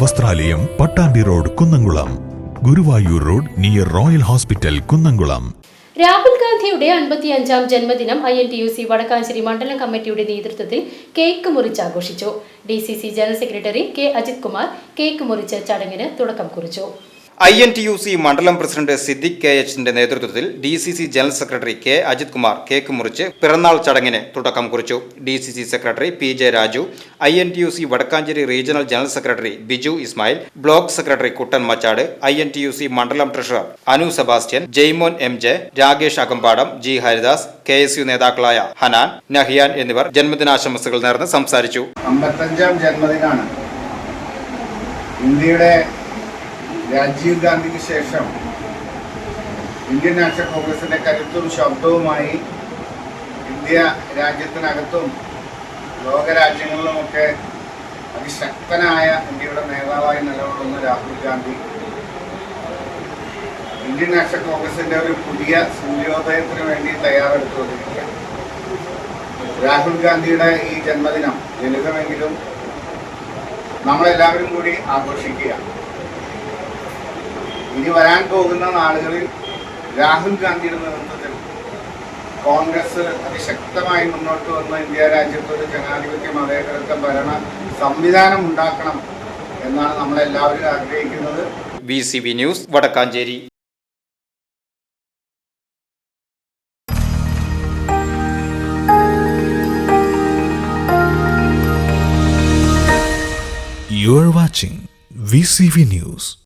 വസ്ത്രാലയം Pattambi road Kunnamkulam. Guruvayur road near royal hospital Kunnamkulam. Rahul ഗാന്ധിയുടെ അൻപത്തിയഞ്ചാം ജന്മദിനം I N T U C Vadakkanchery മണ്ഡലം കമ്മിറ്റിയുടെ നേതൃത്വത്തിൽ കേക്ക് മുറിച്ച് ആഘോഷിച്ചു. D C C general secretary K Ajith Kumar cake മുറിച്ച് ചടങ്ങിന് തുടക്കം കുറിച്ചു. I N T U C മണ്ഡലം പ്രസിഡന്റ് സിദ്ദിഖ് കെ എച്ചിന്റെ നേതൃത്വത്തിൽ D C C general secretary K Ajith Kumar cake മുറിച്ച് പിറന്നാൾ ചടങ്ങിന് തുടക്കം കുറിച്ചു. D C C secretary P J Raju I N T U C Vadakkanchery regional general secretary Biju Ismail block secretary Kuttan Machad I N T U C മണ്ഡലം treasurer Anu Sebastian Jaimon M J Rakesh Akampadam G Haridas K S U നേതാക്കളായ Hanan Nahyan എന്നിവർ ജന്മദിനാശംസകൾ നേർന്ന് സംസാരിച്ചു. ഇന്ത്യയുടെ രാജീവ് ഗാന്ധിക്ക് ശേഷം Indian national കോൺഗ്രസിന്റെ കരുത്തും ശബ്ദവുമായി ഇന്ത്യ രാജ്യത്തിനകത്തും ലോകരാജ്യങ്ങളിലുമൊക്കെ അതിശക്തനായ ഇന്ത്യയുടെ നേതാവായി നിലകൊള്ളുന്ന രാഹുൽ ഗാന്ധി ഇന്ത്യൻ നാഷണൽ കോൺഗ്രസിന്റെ ഒരു പുതിയ സൂര്യോദയത്തിന് വേണ്ടി തയ്യാറെടുത്തുകൊണ്ടിരിക്കുക രാഹുൽ ഗാന്ധിയുടെ ഈ ജന്മദിനം ലളിതമെങ്കിലും നമ്മളെല്ലാവരും കൂടി ആഘോഷിക്കുക ഇനി വരാൻ പോകുന്ന നാളുകളിൽ രാഹുൽ ഗാന്ധിയുടെ നേതൃത്വത്തിൽ കോൺഗ്രസ് അതിശക്തമായി മുന്നോട്ട് വന്ന് ഇന്ത്യ രാജ്യത്ത് ഒരു ജനാധിപത്യ മതേതരത്വ ഭരണ സംവിധാനം ഉണ്ടാക്കണം എന്നാണ് നമ്മളെല്ലാവരും ആഗ്രഹിക്കുന്നത് V C B news Vadakkanchery You are watching VCV News.